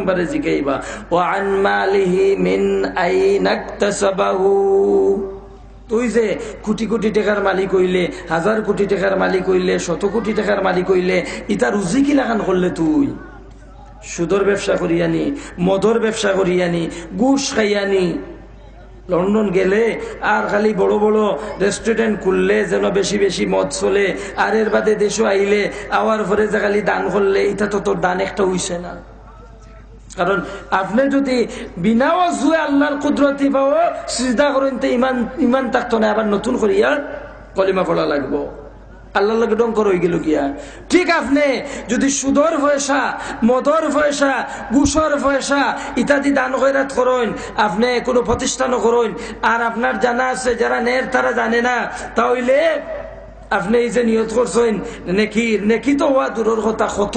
নম্বরে জিগাইবা ওয়ান মালিহি মিন আইনা ইকতাসাবাহু তুই যে কোটি কোটি টাকার মালিক হইলে, হাজার কোটি টাকার মালিক হইলে, শত কোটি টাকার মালিক হইলে, ইতা রুজি কি লাগান করলে তুই? সুদর ব্যবসা করিয়ানি, মদর ব্যবসা করিয়ানি গুস খাইয়ানি। লন্ডন গেলে আর খালি বড় বড় রেস্টুরেন্ট খুললে যেন বেশি বেশি মদ চলে, আর এর বাদে দেশও আইলে, আওয়ার পরে যে খালি দান করলে এটা তো তোর দান একটা হইছে না। কারণ আপনি যদি বিনা অজুয়ে আল্লাহর কুদরতি পাও সিজদা করেন, তো ইমান ইমান থাকতো না, আবার নতুন করিয়া কলিমা পড়া লাগবো। আল্লাহ লাগে ডঙ্কর হয়ে গেল গিয়া। ঠিক আপনি, যদি সুদর পয়সা, মদর পয়সা, গুসর পয়সা ইত্যাদি দান খয়রাত করেন, আপনি কোনো প্রতিষ্ঠানও করেন, আর আপনার জানা আছে, যারা নের তারা জানে না, তাহলে আপনি এই যে নিয়ত করছেন, নেকি নেকি তো হওয়া দূরের কথা, কত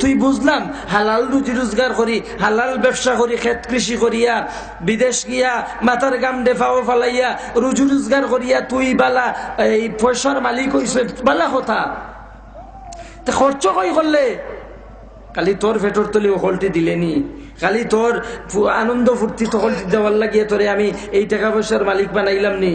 তুই বুঝলাম, হালাল রুজি রোজগার করি, হালাল ব্যবসা করি, ক্ষেত কৃষি করিয়া, বিদেশ গিয়া, মাথার গাম ডেফাও ফালাইয়া, রুজি রোজগার করিয়া, তুই বালা, এই পয়সার মালিক হইছে, বালা কথা। খরচ কই করলে? কালি তোর ফেটর তলি হলটি দিলেনি। কালি তোর আনন্দ ফুর্তি তো হলটি দেওয়ার লাগিয়ে তোরে আমি এই টাকা পয়সার মালিক বানাইলাম নি।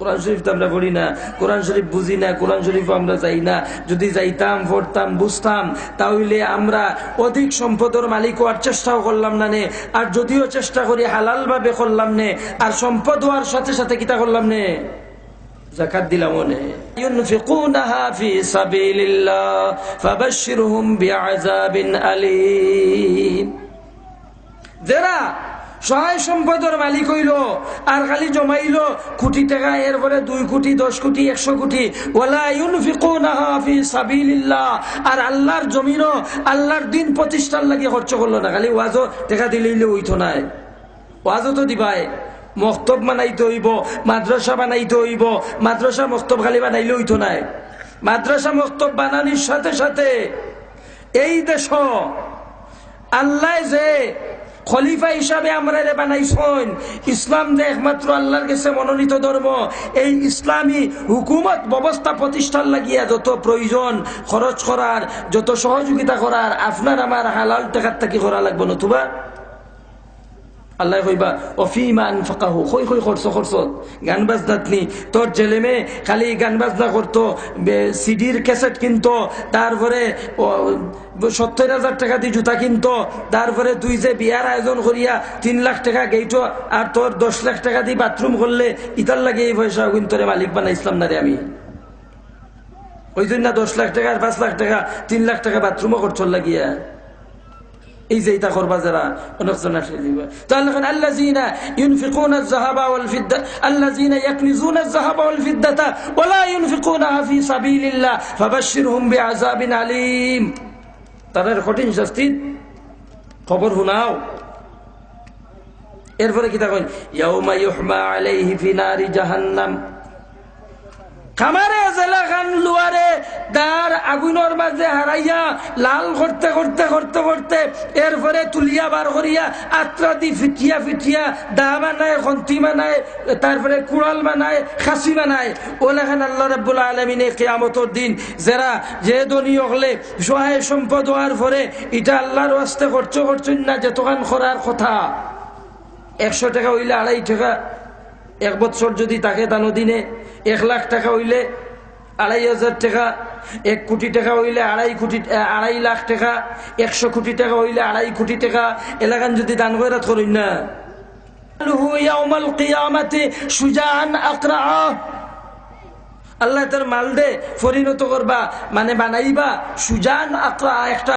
কোরআন শরীফ তো আমরা পড়ি না কোরআন শরীফ বুঝি না কোরআন শরীফ আমরা যাই না যদি যাইতাম পড়তাম বুঝতাম তাহলে আমরা অধিক সম্পদের মালিক হওয়ার চেষ্টাও করলাম না নে আর যদিও চেষ্টা করি হালাল ভাবে করলাম নে আর সম্পদ হওয়ার সাথে সাথে কিতা করলাম নে জাকাত দিলাম নে ينفقونها في سبيل الله فبشرهم بعذاب أليم যারা সহায় সম্পদের মালিক হইল, আর খালি জমাইল কোটি টাকা, এরপরে দুই কোটি, দশ কোটি, একশো কোটি। আর আল্লাহর জমিনও আল্লাহর দিন প্রতিষ্ঠান লাগিয়ে খরচ করল না, খালি ওয়াজও টাকা দিলেইলে হইতো নাই। ওয়াজও তো দিবাই। মক্তব বানাইতে হইব, মাদ্রাসা বানাইতে হইব, মাদ্রাসা মক্তব খালি বানাইলে হইতো নাই। মাদ্রাসা মক্তব বানানির সাথে সাথে এই দেশ আল্লাহ যে খলিফা হিসাবে আমরা বানাইছেন ইসলাম যে একমাত্র আল্লাহর কাছে মনোনীত ধর্ম, এই ইসলামী হুকুমত ব্যবস্থা প্রতিষ্ঠান লাগিয়া যত প্রয়োজন খরচ করার, যত সহযোগিতা করার, আপনার আমার হালাল টাকার থাকি করা লাগবে নতুবা। আল্লাহ কইবা অফিমান ফাঁকাহু কই কই খরচ খরচ গান বাজনাত নি তোর ছেলে মেয়ে খালি গান বাজনা করতো সিডির ক্যাসেট কিনতো, তারপরে সত্তর হাজার টাকা দিয়ে জুতা কিনতো, তারপরে তুই যে বিয়ার আয়োজন করিয়া তিন লাখ টাকা গেইটো আর তোর দশ লাখ টাকা দিয়ে বাথরুম করলে ইতার লাগে এই পয়সা কিন্তু তোরে মালিক বানাইছিলাম না রে আমি। ওই জন্য দশ লাখ টাকা আর পাঁচ লাখ টাকা, তিন লাখ টাকা বাথরুমও করছর লাগিয়া। এই যে এটা করবা যারা অনেকজন আসে দিবা। তাহলে এখন আল্লাযীনা ইউনফিকুনা আয-যাহাবা ওয়াল ফিদ্দা, আল্লাযীনা ইয়াকনিজুনা আয-যাহাবা ওয়াল ফিদ্দাতা ওয়ালা ইউনফিকুনাহা ফি সাবিলিল্লাহ, ফাবাশশিরহুম বিআযাবিন কঠিন শাস্তি, খবর শুনাও। এরপরে কি তখন ইয়াউমা ইউহমা আলাইহি ফি নারি জাহান্নাম। খামারে জেলা খান লুয়ারে দার আগুনের মাঝে হারাইয়া লাল করতে করতে করতে করতে এরপরে তুলিয়া বার করিয়া আত্রা দি ফিটিয়া ফিটিয়া, দা বানায়, খন্তি বানায় তারপরে কুড়াল বানায় খাসি বানায়। ওলেখান আল্লাহ রাব্বুল আলমিনে কেয়ামতর দিন যারা যে দনী হলে সহায় সম্পদ হওয়ার পরে এটা আল্লাহর ওয়াস্তে খরচ করছেন না যেতখান করার কথা। একশো টাকা হইলে আড়াই টাকা এক বছর যদি তাকে দানো দিনে এক লাখ টাকা হইলে আড়াই হাজার টাকা, এক কোটি টাকা হইলে আড়াই কোটি আড়াই লাখ টাকা, একশো কোটি টাকা হইলে আড়াই কোটি টাকা, এলাকান যদি দান করে করেন না। আল্লাহ তার মাল দে, পরিণত করবা মানে বানাইবা সুজান আকরা একটা